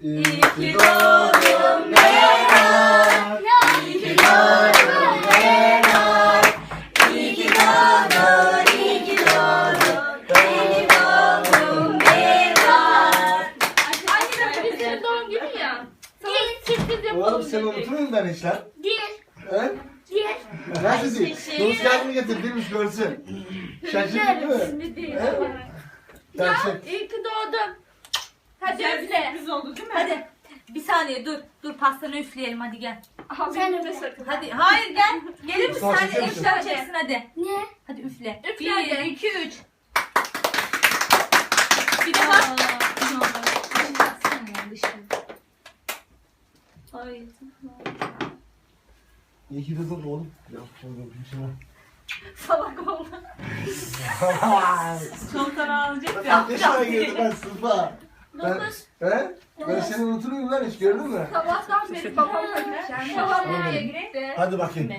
İyi ki doğdun Berat. İyi ki doğdun Berat. İyi ki doğdun, iyi ki doğdun. İyi ki doğdun Berat. Anne biz senin doğum günü ya. Sana sürpriz yapalım Oğlum sen unutur muyum ben lan? Değil. He? Değil. Nasıl değil? Dost kağıdını getir değilmiş görsün. Şaşırdın değil mi? Şimdi değil. He? Gerçek. ki doğdun. Hadi üfle. Biz oldu değil mi? Hadi. Bir saniye dur. Dur pastanı üfleyelim hadi gel. Sen üfle sakın. Hadi hayır gel. Gelir misin Mustafa hadi çekiyor musun? eşler çeksin hadi. Ne? Hadi üfle. Üfle Bir, hadi. iki, üç. Bir de bak. Ay. İyi ki doğdun oğlum. Yok şimdi öpeyim sana. Salak oldu. Çantanı alacak ya. Kaç yaşına girdim ben sınıfa? Ben, he? Ben seni unutur muyum lan hiç gördün mü? Sabahtan beri babam öyle. Babam nereye gitti? Hadi bakayım.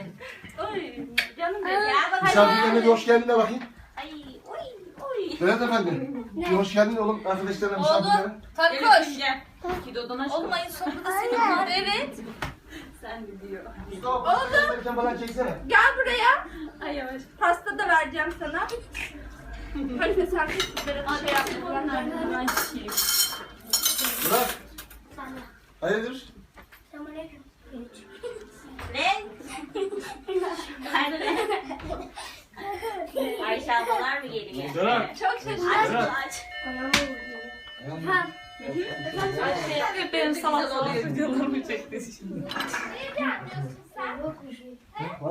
Ay canım benim. Misafirlerine bir hoş geldin de bakayım. Ay oy oy. Evet efendim. Bir hoş geldin oğlum arkadaşlarına misafirlere. Oğlum. Tabii Elif'im koş. gel. İki dodon aşkım. Oğlum ayın sonunda da senin var. Evet. Sen gidiyor. Mustafa pasta falan çeksene. Gel buraya. Ay yavaş. Pasta da vereceğim sana. Hadi sen kızlara bir şey yapma. Ay şey. Bırak. Hayırdır? Ne? Ayşe ablalar mı geliyor? Berat. Çok şaşırdım. Aç. Ayşe benim salak salak videolarımı çekti şimdi. Niye gelmiyorsun sen?